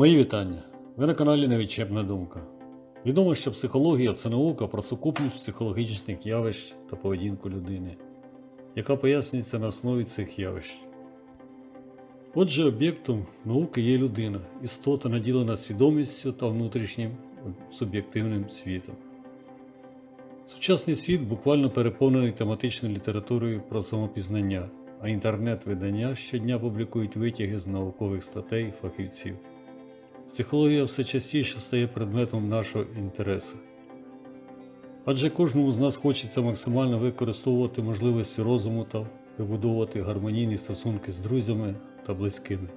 Мої вітання. Ви на каналі Невідчепна думка. Відомо, що психологія це наука про сукупність психологічних явищ та поведінку людини, яка пояснюється на основі цих явищ. Отже, об'єктом науки є людина, істота наділена свідомістю та внутрішнім суб'єктивним світом. Сучасний світ буквально переповнений тематичною літературою про самопізнання, а інтернет-видання щодня публікують витяги з наукових статей фахівців. Психологія все частіше стає предметом нашого інтересу. Адже кожному з нас хочеться максимально використовувати можливості розуму та вибудовувати гармонійні стосунки з друзями та близькими.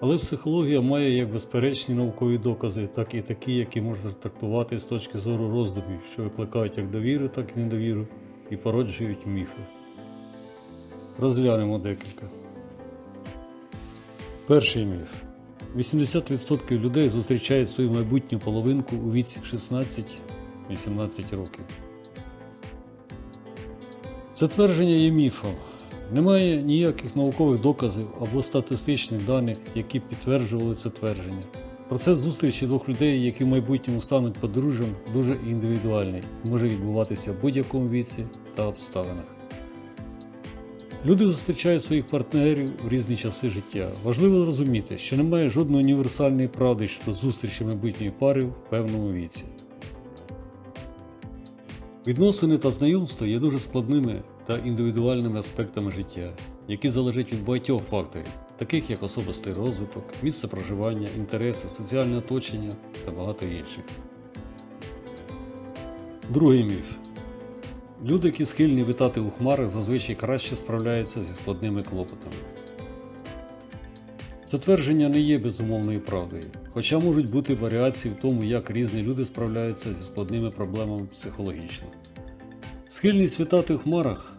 Але психологія має як безперечні наукові докази, так і такі, які можна трактувати з точки зору роздумів, що викликають як довіру, так і недовіру і породжують міфи. Розглянемо декілька. Перший міф. 80% людей зустрічають свою майбутню половинку у віці 16-18 років. Це твердження є міфом. Немає ніяких наукових доказів або статистичних даних, які підтверджували це твердження. Процес зустрічі двох людей, які в майбутньому стануть подружжям, дуже індивідуальний, може відбуватися в будь-якому віці та обставинах. Люди зустрічають своїх партнерів в різні часи життя. Важливо розуміти, що немає жодної універсальної правди щодо зустрічі майбутньої пари в певному віці. Відносини та знайомства є дуже складними та індивідуальними аспектами життя, які залежать від багатьох факторів, таких як особистий розвиток, місце проживання, інтереси, соціальне оточення та багато інших. Другий міф. Люди, які схильні витати у хмарах, зазвичай краще справляються зі складними клопотами. Це твердження не є безумовною правдою, хоча можуть бути варіації в тому, як різні люди справляються зі складними проблемами психологічно. Схильність витати у хмарах,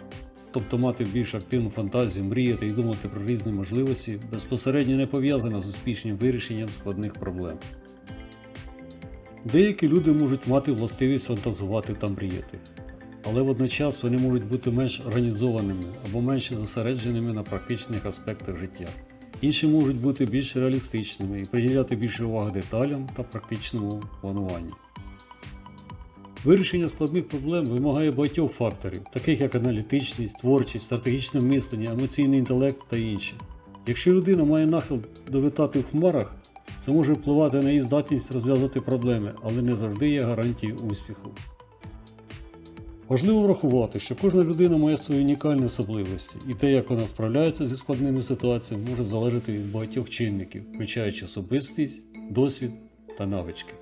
тобто мати більш активну фантазію, мріяти і думати про різні можливості, безпосередньо не пов'язана з успішним вирішенням складних проблем. Деякі люди можуть мати властивість фантазувати та мріяти, але водночас вони можуть бути менш організованими або менше зосередженими на практичних аспектах життя. Інші можуть бути більш реалістичними і приділяти більше уваги деталям та практичному плануванню. Вирішення складних проблем вимагає багатьох факторів, таких як аналітичність, творчість, стратегічне мислення, емоційний інтелект та інші. Якщо людина має нахил довитати в хмарах, це може впливати на її здатність розв'язати проблеми, але не завжди є гарантією успіху. Важливо врахувати, що кожна людина має свої унікальні особливості, і те, як вона справляється зі складними ситуаціями, може залежати від багатьох чинників, включаючи особистість, досвід та навички.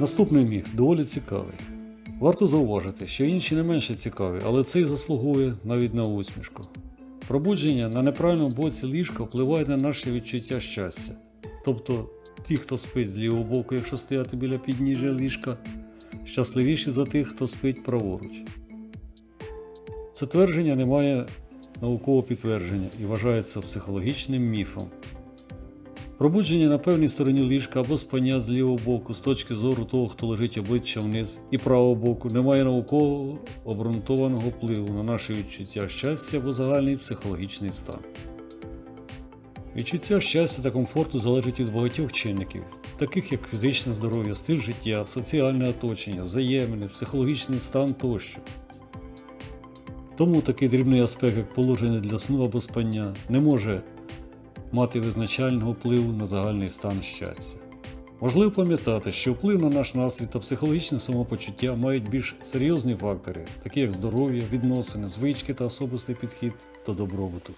Наступний міф доволі цікавий. Варто зауважити, що інші не менше цікаві, але цей заслуговує навіть на усмішку. Пробудження на неправильному боці ліжка впливає на наше відчуття щастя. Тобто ті, хто спить з лівого боку, якщо стояти біля підніжжя ліжка, щасливіші за тих, хто спить праворуч. Це твердження не має наукового підтвердження і вважається психологічним міфом. Пробудження на певній стороні ліжка або спання з лівого боку з точки зору того, хто лежить обличчя вниз, і правого боку не має наукового обґрунтованого впливу на наше відчуття щастя або загальний психологічний стан. Відчуття щастя та комфорту залежить від багатьох чинників, таких як фізичне здоров'я, стиль життя, соціальне оточення, взаємини, психологічний стан тощо. Тому такий дрібний аспект, як положення для сну або спання, не може мати визначального впливу на загальний стан щастя. Важливо пам'ятати, що вплив на наш настрій та психологічне самопочуття мають більш серйозні фактори, такі як здоров'я, відносини, звички та особистий підхід до добробуту.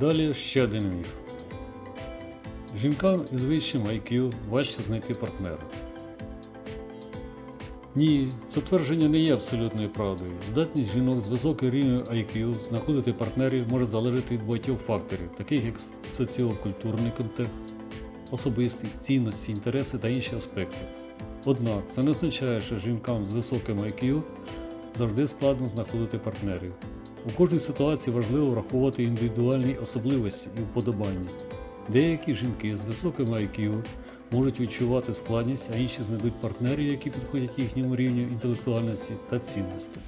Далі ще один міф. Жінкам із вищим IQ важче знайти партнера. Ні, це твердження не є абсолютною правдою. Здатність жінок з високим рівнем IQ знаходити партнерів може залежати від багатьох факторів, таких як соціокультурний контекст, особистість, цінності, інтереси та інші аспекти. Однак це не означає, що жінкам з високим IQ завжди складно знаходити партнерів. У кожній ситуації важливо враховувати індивідуальні особливості і вподобання. Деякі жінки з високим IQ можуть відчувати складність, а інші знайдуть партнерів, які підходять їхньому рівню інтелектуальності та цінності.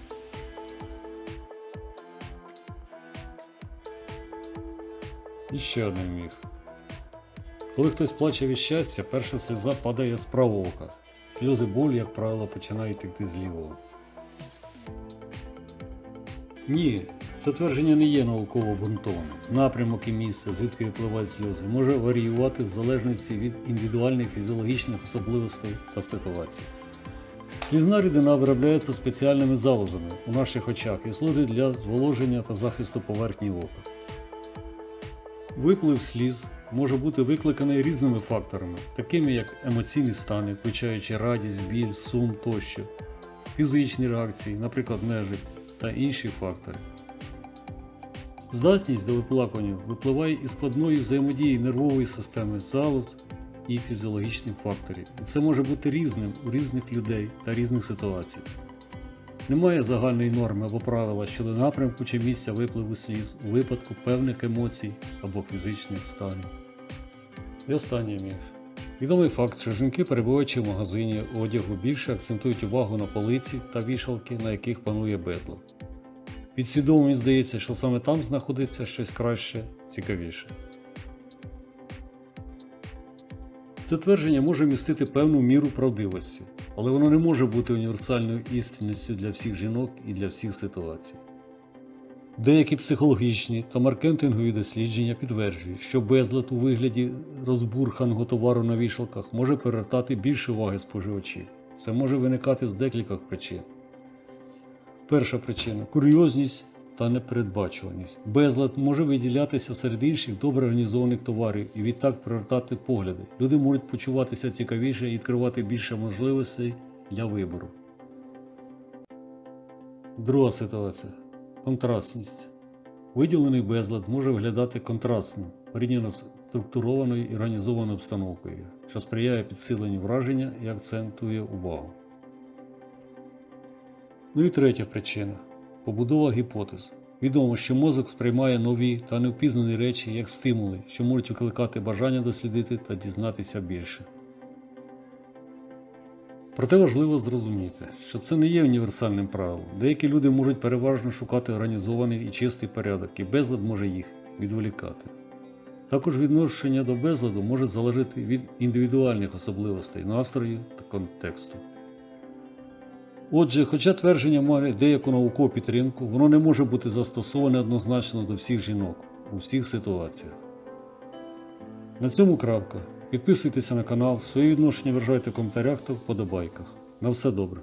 І ще один міф. Коли хтось плаче від щастя, перша сльоза падає з правого ока. Сльози болі, як правило, починають текти з лівого. Ні, це твердження не є науково обґрунтованим. Напрямок і місце, звідки випливають сльози, може варіювати в залежності від індивідуальних фізіологічних особливостей та ситуацій. Слізна рідина виробляється спеціальними залозами у наших очах і служить для зволоження та захисту поверхні ока. Виплив сліз може бути викликаний різними факторами, такими як емоційні стани, включаючи радість, біль, сум тощо, фізичні реакції, наприклад, нежить та інші фактори. Здатність до виплакування випливає із складної взаємодії нервової системи, залоз і фізіологічних факторів. І це може бути різним у різних людей та різних ситуацій. Немає загальної норми або правила щодо напрямку чи місця випливу сліз у випадку певних емоцій або фізичних станів. І останній міф. Відомий факт, що жінки, перебуваючи в магазині одягу, більше акцентують увагу на полиці та вішалки, на яких панує безлад. Підсвідомо здається, що саме там знаходиться щось краще, цікавіше. Це твердження може містити певну міру правдивості, але воно не може бути універсальною істинністю для всіх жінок і для всіх ситуацій. Деякі психологічні та маркетингові дослідження підтверджують, що безлад у вигляді розбурханого товару на вішалках може привертати більше уваги споживачів. Це може виникати з декількох причин. Перша причина курйозність та непередбачуваність. Безлад може виділятися серед інших добре організованих товарів і відтак привертати погляди. Люди можуть почуватися цікавіше і відкривати більше можливостей для вибору. Друга ситуація контрастність. Виділений безлад може виглядати контрастним порівняно з структурованою і організованою обстановкою, що сприяє підсиленню враження і акцентує увагу. Ну і третя причина побудова гіпотез. Відомо, що мозок сприймає нові та невпізнані речі як стимули, що можуть викликати бажання дослідити та дізнатися більше. Проте важливо зрозуміти, що це не є універсальним правилом. Деякі люди можуть переважно шукати організований і чистий порядок, і безлад може їх відволікати. Також відношення до безладу може залежати від індивідуальних особливостей настрою та контексту. Отже, хоча твердження має деяку наукову підтримку, воно не може бути застосоване однозначно до всіх жінок у всіх ситуаціях. На цьому крапка. Підписуйтеся на канал, свої відношення вражайте в коментарях та вподобайках. На все добре.